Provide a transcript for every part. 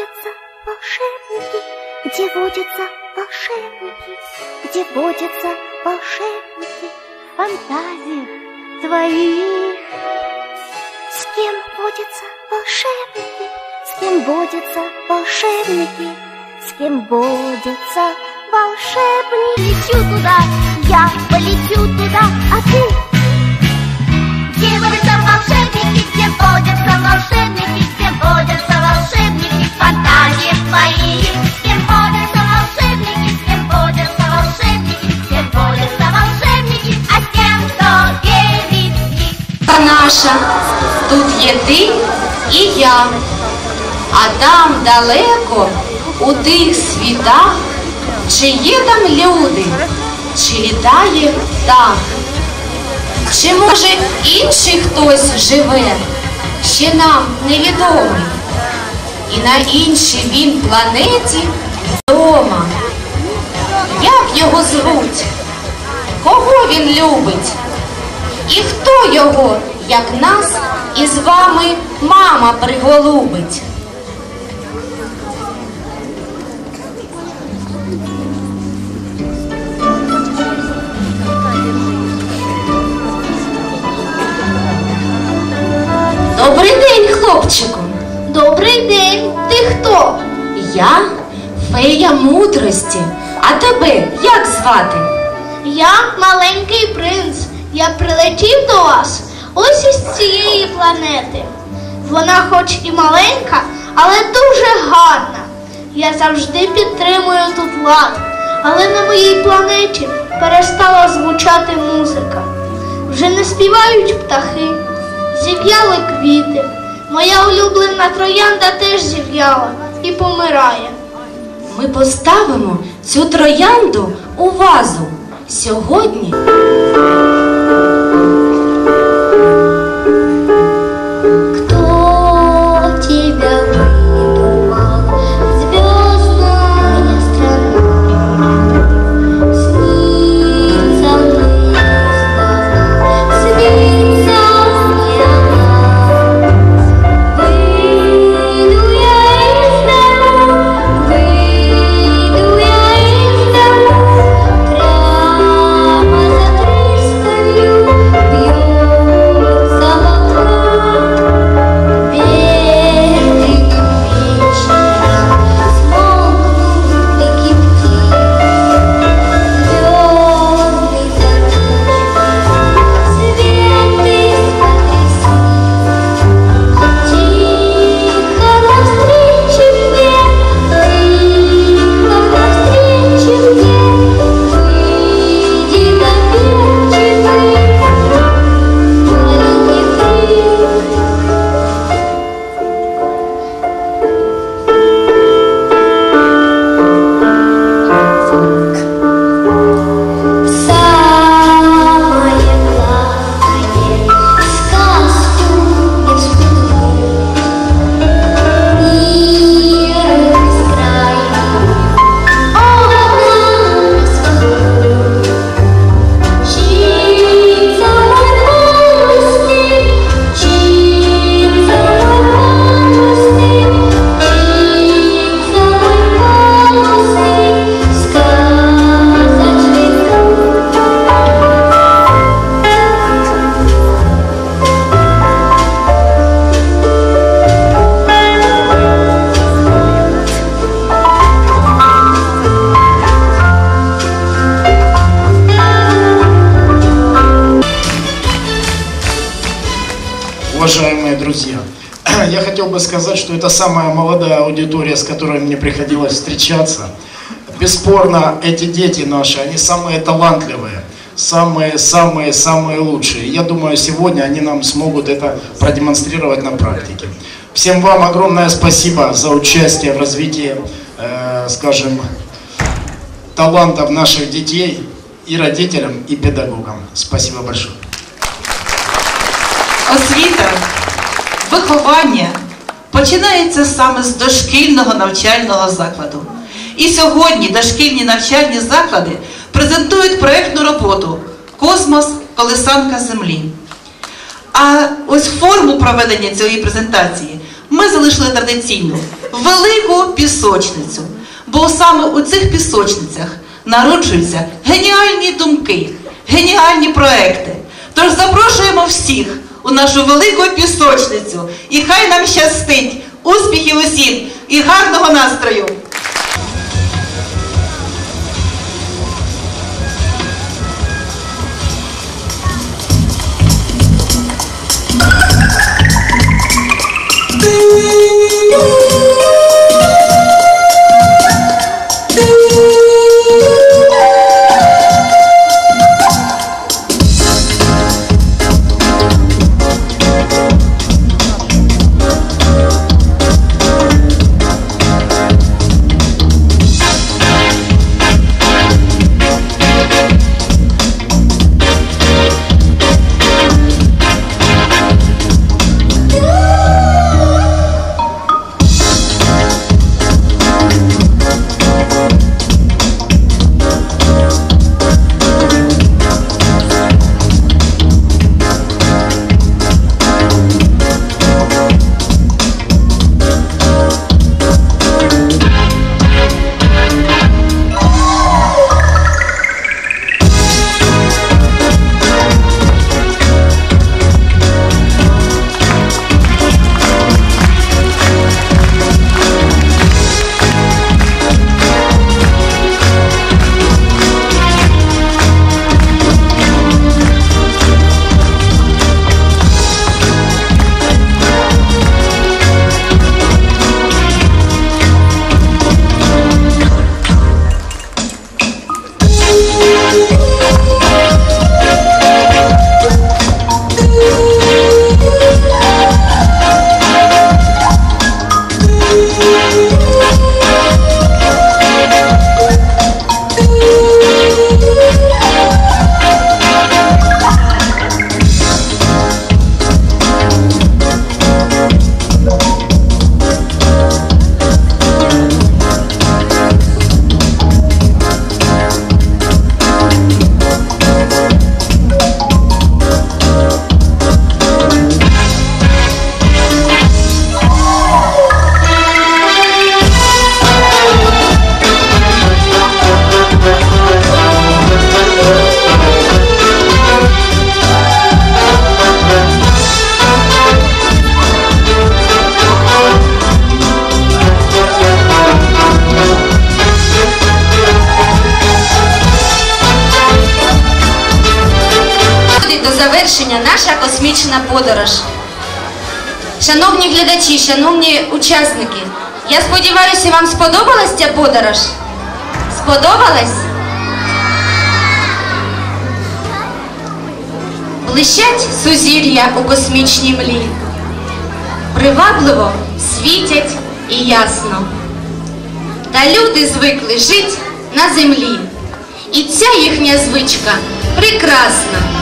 водятся волшебники, где водятся волшебники, где водятся волшебники в фантазиях твоих. С кем водятся волшебники, с кем водятся волшебники, с кем водятся волшебники. Лечу туда, я полечу туда, а ты? Є ти і я, а там далеко, у тих світах, чи є там люди, чи літає птах, чи може інший хтось живе, ще нам невідомий, і на іншій він планеті вдома. Як його звуть? Кого він любить? І хто його, як нас, із вами мама приголубить? Добрий день, хлопчику. Добрий день, ти хто? Я фея мудрості. А тебе як звати? Я маленький принц. Я прилетів до вас ось із цієї планети. Вона хоч і маленька, але дуже гарна. Я завжди підтримую тут лад, але на моїй планеті перестала звучати музика. Вже не співають птахи, зів'яли квіти. Моя улюблена троянда теж зів'яла і помирає. Ми поставимо цю троянду у вазу сьогодні. Бы сказать, что это самая молодая аудитория, с которой мне приходилось встречаться. Бесспорно, эти дети наши, они самые талантливые, самые-самые-самые лучшие. Я думаю, сегодня они нам смогут это продемонстрировать на практике. Всем вам огромное спасибо за участие в развитии, э, скажем, талантов наших детей и родителям, и педагогам. Спасибо большое. Освіта, виховання починається саме з дошкільного навчального закладу. І сьогодні дошкільні навчальні заклади презентують проєктну роботу Космос Колесанка Землі. А ось форму проведення цієї презентації ми залишили традиційну велику пісочницю. Бо саме у цих пісочницях народжуються геніальні думки, геніальні проекти. Тож запрошуємо всіх у нашу велику пісочницю. І хай нам щастить! Успіхів усім і гарного настрою! До завершення наша космічна подорож. Шановні глядачі, шановні учасники, я сподіваюся, вам сподобалась ця подорож? Сподобалась? Блищать сузір'я у космічній млі. Привабливо світять і ясно. Та люди звикли жить на землі. І ця їхня звичка прекрасна.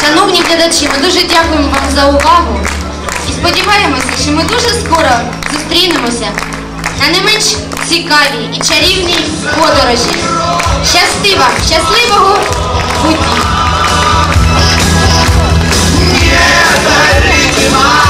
Шановні глядачі, ми дуже дякуємо вам за увагу і сподіваємося, що ми дуже скоро зустрінемося на не менш цікавій і чарівній подорожі. Щасти вам, щасливого путі! Yeah, you it's